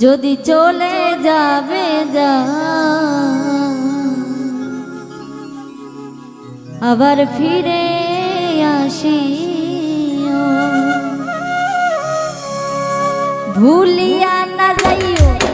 যদি চলে যাবে যা আবার ফিরে আসি। ভুলিয়া না যাইও।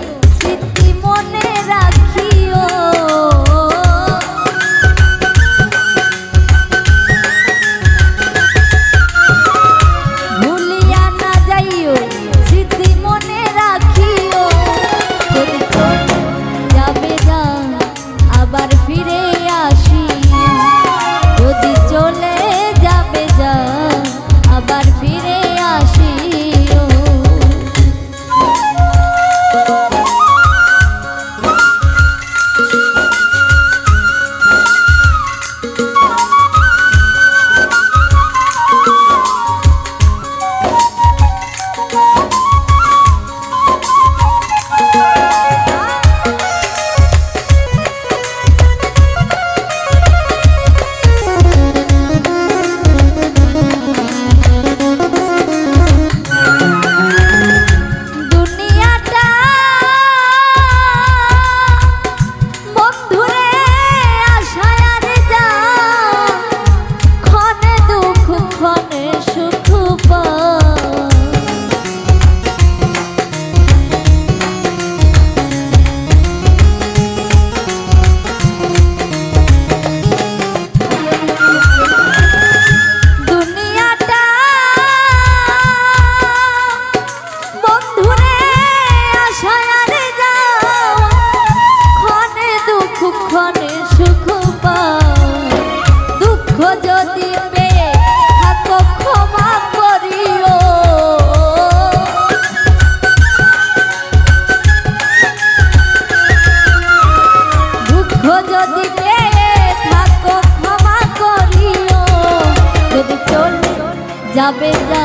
যাবে যা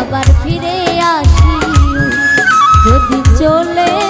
আবার ফিরে আসি। যদি চলে